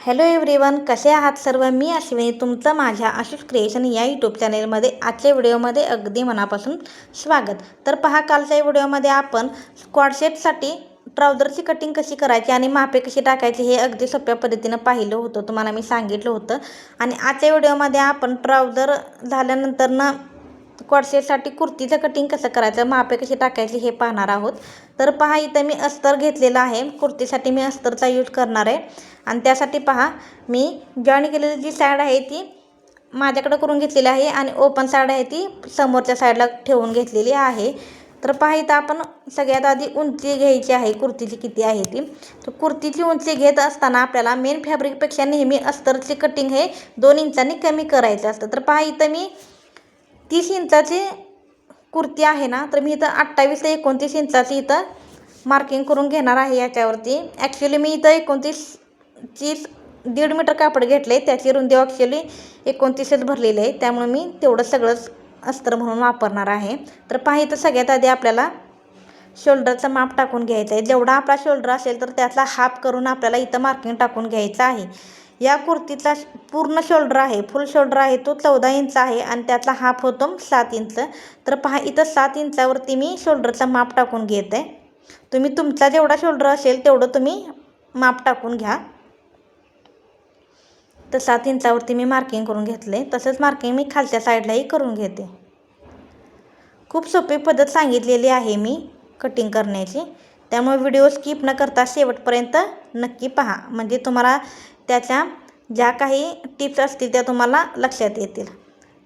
Hello everyone कसे आहात सर्व? मी अश्विनी. तुमचं माझ्या आशिष क्रिएशन या यूट्यूब चॅनेलमध्ये आजच्या व्हिडिओमध्ये अगदी मनापासून स्वागत. तर पहा कालच्या व्हिडिओमध्ये आपण स्क्वॉडशेटसाठी ट्राउझरची कटिंग कशी करायची आणि मापे कशी टाकायची हे अगदी सोप्या पद्धतीनं पाहिलं होतं. तुम्हाला मी सांगितलं होतं. आणि आजच्या व्हिडिओमध्ये आपण ट्राउझर झाल्यानंतरनं कॉडसेटसाठी कुर्तीचं कटिंग कसं करायचं? मापे कशी टाकायची हे पाहणार आहोत. तर पहा इथं मी अस्तर घेतलेलं आहे. कुर्तीसाठी मी अस्तरचा यूज करणार आहे. आणि त्यासाठी पहा मी जॉईन केलेली जी साईड आहे ती माझ्याकडं करून घेतलेली आहे आणि ओपन साईड आहे ती समोरच्या साईडला ठेवून घेतलेली आहे. तर पहा इथं आपण सगळ्यात आधी उंची घ्यायची आहे. कुर्तीची किती आहे ती. तर कुर्तीची उंची घेत असताना आपल्याला मेन फॅब्रिकपेक्षा नेहमी अस्तरची कटिंग हे दोन इंचांनी कमी करायचं असतं. तर पहा इथं मी तीस इंचाची कुर्ती आहे ना तर मी इथं अठ्ठावीस ते एकोणतीस इंचाची इथं मार्किंग करून घेणार आहे याच्यावरती. ॲक्च्युली मी इथं एकोणतीसची दीड मीटर कापड घेतले त्याची रुंदी ॲक्च्युली एकोणतीसच भरलेली आहे. त्यामुळे मी तेवढं सगळंच अस्तर म्हणून वापरणार आहे. तर पहा तर सगळ्यात आधी आपल्याला शोल्डरचं माप टाकून घ्यायचं आहे जेवढा आपला शोल्डर असेल तर त्यातला हाफ करून आपल्याला इथं मार्किंग टाकून घ्यायचं आहे. या कुर्तीचा पूर्ण शोल्डर आहे फुल शोल्डर आहे तो चौदा इंच आहे आणि त्यातला हाफ होतो सात इंच तर पहा इथं सात इंचावरती मी शोल्डरचा माप टाकून घेत. आहे तुम्ही तुमचा जेवढा शोल्डर असेल तेवढं तुम्ही माप टाकून घ्या. तर सात इंचावरती मी मार्किंग करून घेतले. तसंच मार्किंग मी खालच्या साईडलाही करून घेते. खूप सोपी पद्धत सांगितलेली आहे मी कटिंग करण्याची. त्यामुळे व्हिडिओ स्किप न करता शेवटपर्यंत नक्की पहा. म्हणजे तुम्हाला त्याच्या ज्या काही टिप्स असतील त्या तुम्हाला लक्षात येतील.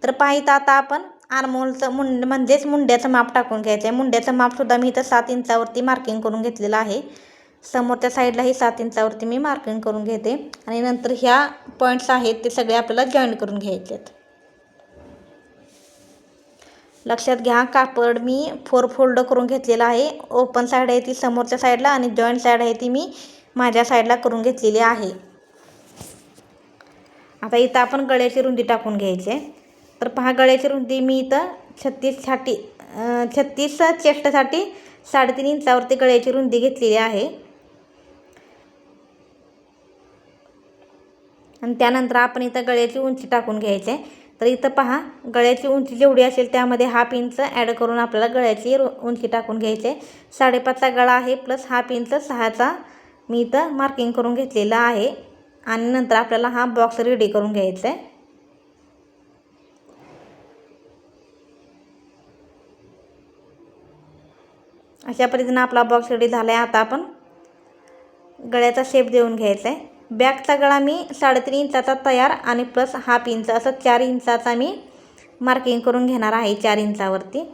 तर पाहिजे आता आपण आर्मोलचं मुंड म्हणजेच मुंड्याचं माप टाकून घ्यायचं आहे मुंड्याचं मापसुद्धा मी इथं सात इंचावरती मार्किंग करून घेतलेलं आहे. समोरच्या साईडलाही सात इंचावरती मी मार्किंग करून घेते. आणि नंतर ह्या पॉईंट्स आहेत ते सगळे आपल्याला जॉईन करून घ्यायचे आहेत लक्षात घ्या कापड मी फोर फोल्ड करून घेतलेलं आहे. ओपन साईड आहे ती समोरच्या साईडला आणि जॉईंट साईड आहे ती मी माझ्या साईडला करून घेतलेली आहे. आता इथं आपण गळ्याची रुंदी टाकून घ्यायची तर पहा गळ्याची रुंदी मी इथं छत्तीससाठी छत्तीस चेष्टासाठी साडेतीन इंचावरती गळ्याची रुंदी घेतलेली आहे. आणि त्यानंतर आपण इथं गळ्याची उंची टाकून घ्यायची आहे. तर इथं पहा गळ्याची उंची जेवढी असेल त्यामध्ये हाफ इंच ॲड करून आपल्याला गळ्याची उंची टाकून घ्यायची आहे. साडेपाचचा गळा आहे प्लस हाफ इंच सहाचा मी इथं मार्किंग करून घेतलेला आहे. आणि नंतर आपल्याला हा बॉक्स रेडी करून घ्यायचा आहे. अशा पद्धतीनं आपला बॉक्स रेडी झाला आहे आता आपण गळ्याचा शेप देऊन घ्यायचा आहे. बॅगचा गळा मी साडेतीन इंचाचा तयार आणि प्लस हाफ इंच असं चार इंचाचा मी मार्किंग करून घेणार आहे चार इंचावरती.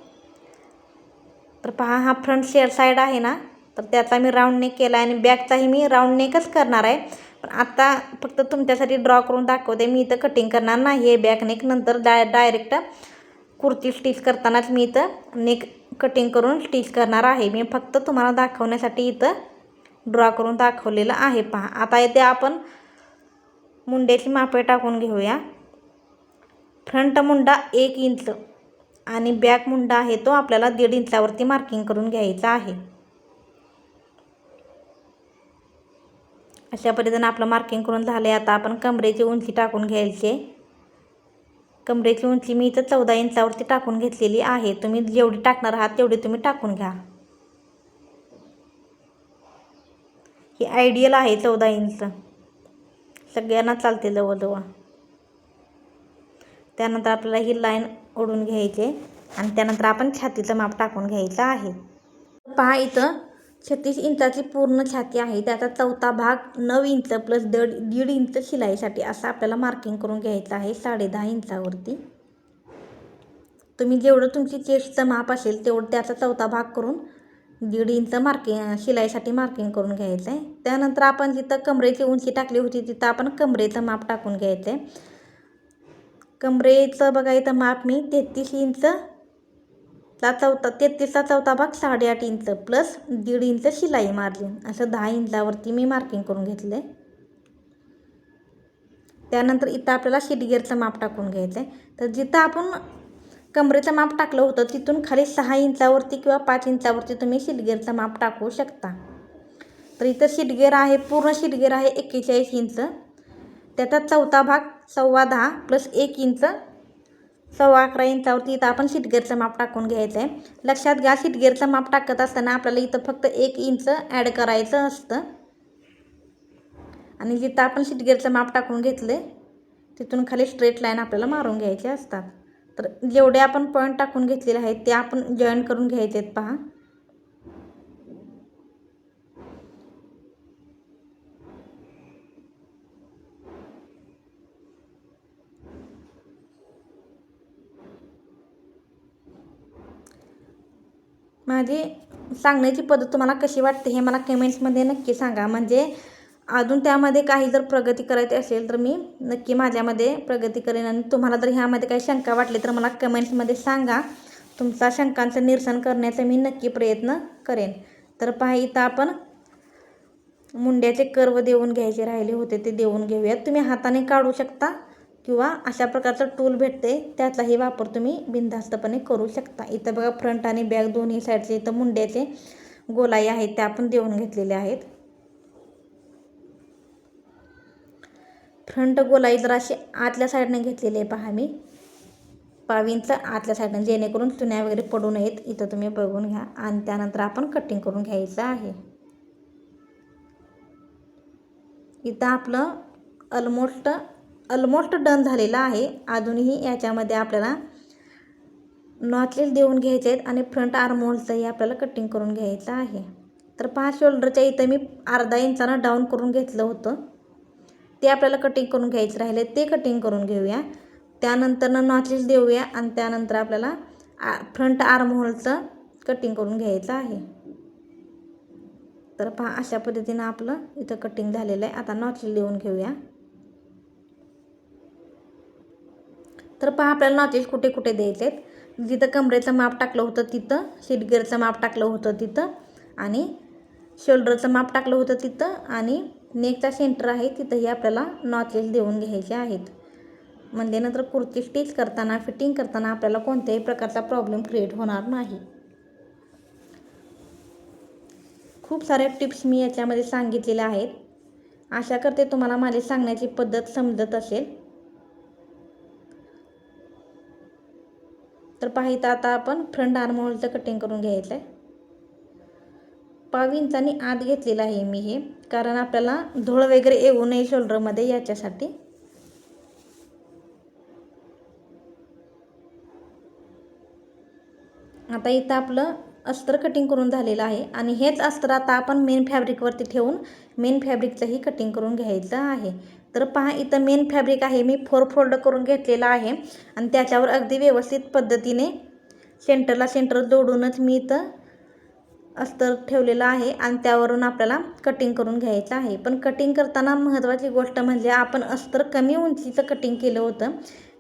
तर पहा हा फ्रंट शेअर साईड आहे ना तर त्याचा मी राऊंड नेक केला आहे आणि बॅगचाही मी राऊंड नेकच करणार आहे. पण आता फक्त तुमच्यासाठी ड्रॉ करून दाखवते. मी इथं कटिंग करणार नाही आहे बॅक नेक नंतर डाय डायरेक्ट कुर्ती स्टिच करतानाच मी इथं नेक कटिंग करून स्टिच करणार आहे. मी फक्त तुम्हाला दाखवण्यासाठी इथं ड्रॉ करून दाखवलेलं आहे. पहा आता येते आपण मुंड्याची मापे टाकून घेऊया. फ्रंट मुंडा एक इंच आणि बॅक मुंडा आहे तो आपल्याला दीड इंचावरती मार्किंग करून घ्यायचा आहे. अशा पद्धतीनं आपलं मार्किंग करून झालं आहे आता. आपण कमरेची उंची टाकून घ्यायची. कमरेची उंची मी इथं चौदा इंचावरती टाकून घेतलेली आहे. तुम्ही जेवढी टाकणार आहात तेवढी तुम्ही टाकून घ्या. ही आयडियल आहे चौदा इंच. सगळ्यांना चालते जवळजवळ. त्यानंतर आपल्याला ही लाईन ओढून घ्यायची आणि त्यानंतर आपण छातीचं माप टाकून घ्यायचं आहे. पहा इथं छत्तीस इंचाची पूर्ण छाती आहे. त्याचा चौथा भाग नऊ इंच प्लस दड दीड इंच शिलाईसाठी असं आपल्याला मार्किंग करून घ्यायचं आहे साडे दहा इंचावरती. तुम्ही जेवढं तुमची चेस्टचं माप असेल तेवढं त्याचा चौथा भाग करून दीड इंच मार्किंग शिलाईसाठी मार्किंग करून घ्यायचं आहे त्यानंतर आपण जिथं कमरेची उंची टाकली होती तिथं आपण कमरेचं माप टाकून घ्यायचं आहे कमरेचं बघा इथं माप मी तेहतीस इंच चा चौथा तेहतीसचा चौथा भाग साडेआठ इंच प्लस दीड इंच शिलाई मार्जिन असं दहा इंचावरती मी मार्किंग करून घेतलं. आहे त्यानंतर इथं आपल्याला शिटगेअरचं माप टाकून घ्यायचं आहे तर जिथं आपण कमरेचं माप टाकलं होतं तिथून खाली सहा इंचावरती किंवा पाच इंचावरती तुम्ही शिटगेअरचं माप टाकू शकता. तर इथं शिडगेर आहे पूर्ण शिडगेर आहे एक्केचाळीस इंच. त्याचा चौथा भाग सव्वा दहा प्लस एक इंच सव्वा अकरा इंचावरती इथं आपण सीटगेअरचं माप टाकून घ्यायचं आहे लक्षात घ्या सीटगेअरचं माप टाकत असताना आपल्याला इथं फक्त एक इंच ॲड करायचं असतं. आणि जिथं आपण सीटगेअरचं माप टाकून घेतले तिथून खाली स्ट्रेट लाईन आपल्याला मारून घ्यायचे असतात. तर जेवढे आपण पॉईंट टाकून घेतलेले आहेत ते आपण जॉईन करून घ्यायचे आहेत पहा. माझी सांगण्याची पद्धत तुम्हाला कशी वाटते हे मला कमेंट्समध्ये नक्की सांगा. म्हणजे अजून त्यामध्ये काही जर प्रगती करायची असेल तर मी नक्की माझ्यामध्ये प्रगती करेन आणि तुम्हाला जर ह्यामध्ये काही शंका वाटली तर मला कमेंट्समध्ये सांगा. तुमचा शंकांचं निरसन करण्याचा मी नक्की प्रयत्न करेन. तर पहा इथं आपण मुंड्याचे कर्व देऊन घ्यायचे राहिले होते ते देऊन घेऊयात. तुम्ही हाताने काढू शकता. किंवा अशा प्रकारचं टूल भेटते त्याचाही वापर तुम्ही बिनधास्तपणे करू शकता. इथं बघा फ्रंट आणि बॅक दोन्ही साईडचे इथं मुंड्याचे गोलाई आहेत त्या आपण देऊन घेतलेले आहेत. फ्रंट गोलाई जर अशी आतल्या साईडने घेतलेली आहे पहा मी. पावींचं आतल्या साईडनं जेणेकरून चुन्या वगैरे पडू नयेत. इथं तुम्ही बघून घ्या. आणि त्यानंतर आपण कटिंग करून घ्यायचं आहे. इथं आपलं ऑलमोस्ट ऑलमोस्ट डन झालेला आहे. अजूनही याच्यामध्ये आपल्याला नॉचलेस देऊन घ्यायचे आहेत आणि फ्रंट आर्महोलचंही आपल्याला कटिंग करून घ्यायचं आहे. तर पहा शोल्डरच्या इथं मी अर्धा इंचानं डाऊन करून घेतलं होतं. ते आपल्याला कटिंग करून घ्यायचं राहिले ते कटिंग करून घेऊया. त्यानंतरनं नॉचलेस देऊया आणि त्यानंतर आपल्याला आ फ्रंट आर्महोलचं कटिंग करून घ्यायचं आहे. तर पहा अशा पद्धतीनं आपलं इथं कटिंग झालेलं आहे. आता नॉचलेस देऊन घेऊया. तर पहा आपल्याला नॉचेस कुठे कुठे द्यायचे आहेत जिथं कमरेचं माप टाकलं होतं तिथं सीटगेअरचं माप टाकलं होतं तिथं आणि शोल्डरचं माप टाकलं होतं तिथं आणि नेकचा सेंटर आहे तिथंही आपल्याला नॉचेस देऊन घ्यायचे आहेत. म्हणजे नंतर कुर्ती स्टिच करताना फिटिंग करताना आपल्याला कोणत्याही प्रकारचा प्रॉब्लेम क्रिएट होणार नाही. खूप साऱ्या टिप्स मी याच्यामध्ये सांगितलेल्या आहेत. आशा करते तुम्हाला माझी सांगण्याची पद्धत समजत असेल. तर पाहिजे आता आपण फ्रंट आर्महोलचं कटिंग करून घ्यायचं आहे पाव इंचानी आत घेतलेलं आहे मी हे कारण आपल्याला धूळ वगैरे येऊ नये शोल्डरमध्ये याच्यासाठी. आता इथं आपलं अस्तर कटिंग करून झालेलं आहे आणि हेच अस्तर आता आपण मेन फॅब्रिकवरती ठेवून मेन फॅब्रिकचंही कटिंग करून घ्यायचं आहे. तर पहा इथं मेन फॅब्रिक आहे. मी फोर फोल्ड करून घेतलेला आहे. आणि त्याच्यावर अगदी व्यवस्थित पद्धतीने सेंटरला सेंटर जोडूनच मी इथं अस्तर ठेवलेलं आहे. आणि त्यावरून आपल्याला कटिंग करून घ्यायचं आहे. पण कटिंग करताना महत्त्वाची गोष्ट म्हणजे आपण अस्तर कमी उंचीचं कटिंग केलं होतं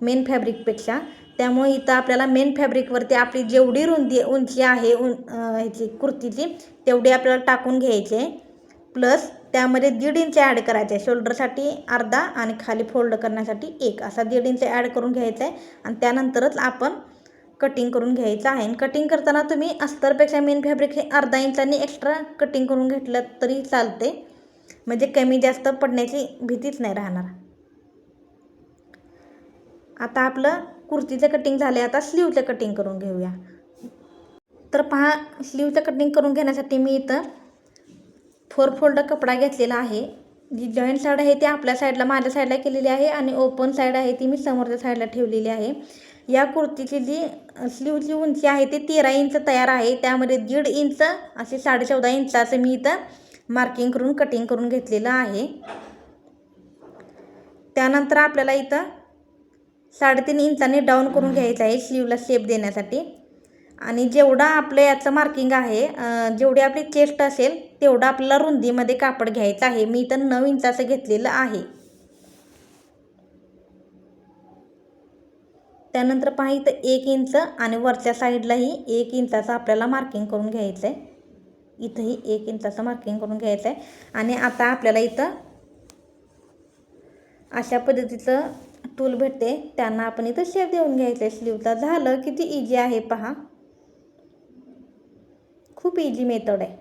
मेन फॅब्रिकपेक्षा त्यामुळे इथं आपल्याला मेन फॅब्रिकवरती आपली जेवढी रुंदी उंची आहे उं ह्याची कुर्तीची तेवढी आपल्याला टाकून घ्यायची आहे. प्लस त्यामध्ये दीड इंच ॲड करायचं आहे शोल्डरसाठी अर्धा आणि खाली फोल्ड करण्यासाठी एक. असा दीड इंच ॲड करून घ्यायचा आहे आणि त्यानंतरच आपण कटिंग करून घ्यायचं आहे. आणि कटिंग करताना तुम्ही अस्तरपेक्षा मेन फॅब्रिक हे अर्धा इंचांनी एक्स्ट्रा कटिंग करून घेतलं तरी चालते म्हणजे कमी जास्त पडण्याची भीतीच नाही राहणार. आता आपलं कुर्तीचं कटिंग झालं आता स्लीवचं कटिंग करून घेऊया. तर पहा स्लीवचं कटिंग करून घेण्यासाठी मी इथं फोर फोल्ड कपडा घेतलेला आहे. जी जॉईंट साईड आहे ती आपल्या साईडला माझ्या साईडला केलेली आहे आणि ओपन साईड आहे ती मी समोरच्या साईडला ठेवलेली आहे. या कुर्तीची जी स्लीवची उंची आहे ती तेरा इंच तयार आहे. त्यामध्ये दीड इंच असे साडे चौदा इंचाचं मी इथं मार्किंग करून कटिंग करून घेतलेलं आहे. त्यानंतर आपल्याला इथं साडेतीन इंचाने डाऊन करून घ्यायचं आहे स्लीवला शेप देण्यासाठी. आणि जेवढा आपलं याचं मार्किंग आहे जेवढी आपली चेस्ट असेल तेवढं आपल्याला रुंदीमध्ये कापड घ्यायचं आहे. मी इथं नऊ इंचाचं घेतलेलं आहे. त्यानंतर पहा इथं एक इंच आणि वरच्या साईडलाही एक इंचाचं आपल्याला मार्किंग करून घ्यायचं आहे इथंही एक इंचाचं मार्किंग करून घ्यायचं आहे आणि आता आपल्याला इथं अशा पद्धतीचं टूल भेटते. त्यांना आपण इथं शेप देऊन घ्यायचं आहे स्लीवचा झालं किती इजी आहे पहा. पी जी मेथड आहे.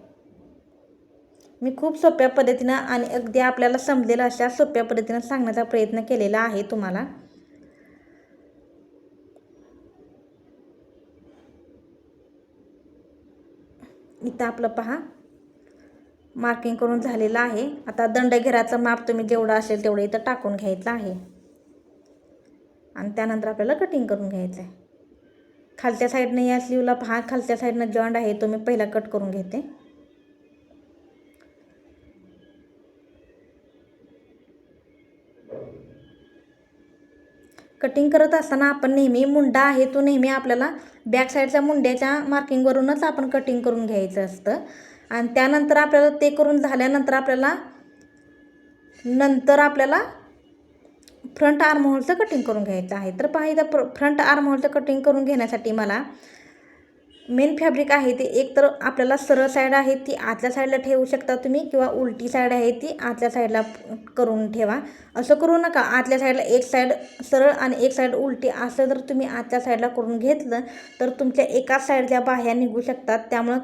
मी खूप सोप्या पद्धतीनं आणि अगदी आपल्याला समजेल अशा सोप्या पद्धतीनं सांगण्याचा प्रयत्न केलेला आहे तुम्हाला. इथं आपलं पहा. मार्किंग करून झालेलं आहे. आता दंडघेराचं माप तुम्ही जेवढं असेल तेवढं इथं टाकून घ्यायचं आहे. आणि त्यानंतर आपल्याला कटिंग करून घ्यायचं आहे खालच्या साईडनं या स्लीवला पहा. खालच्या साईडनं जॉईंट आहे तो मी पहिला कट करून घेते. कटिंग करत असताना आपण नेहमी मुंडा आहे तो नेहमी आपल्याला बॅक साईडच्या मुंड्याच्या मार्किंगवरूनच आपण कटिंग करून घ्यायचं असतं. आणि त्यानंतर आपल्याला ते करून झाल्यानंतर आपल्याला नंतर आपल्याला फ्रंट आर्म होलचं कटिंग करून घ्यायचं आहे. तर पहा इथं प्र फ्रंट आर्म होलचं कटिंग करून घेण्यासाठी मला मेन फॅब्रिक आहे ते. एक तर आपल्याला सरळ साईड आहे ती आतल्या साईडला ठेवू शकता तुम्ही किंवा उलटी साईड आहे ती आतल्या साईडला करून ठेवा. असं करू नका. आतल्या साईडला एक साईड सरळ आणि एक साईड उलटी. असं जर तुम्ही आतल्या साईडला करून घेतलं तर तुमच्या एकाच साईडच्या बाह्या निघू शकतात त्यामुळं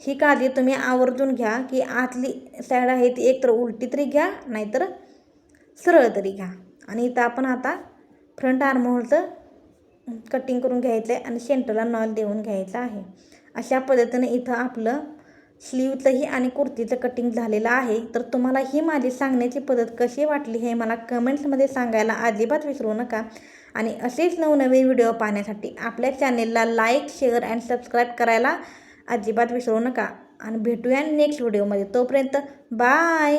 ही काळजी तुम्ही आवर्जून घ्या की आतली साईड आहे ती एकतर उलटी तरी घ्या नाहीतर सरळ तरी घ्या. आणि इथं आपण आता फ्रंट आर्महोलचं कटिंग करून घ्यायचं आहे आणि सेंटरला नॉल देऊन घ्यायचं आहे. अशा पद्धतीने इथं आपलं स्लीवचंही आणि कुर्तीचं कटिंग झालेलं आहे. तर तुम्हाला ही माझी सांगण्याची पद्धत कशी वाटली हे मला कमेंट्समध्ये सांगायला अजिबात विसरू नका. आणि असेच नवनवीन व्हिडिओ पाहण्यासाठी आपल्या चॅनेलला लाईक शेअर अँड सबस्क्राईब करायला अजिबात विसरू नका. आणि भेटूया नेक्स्ट व्हिडिओमध्ये तोपर्यंत बाय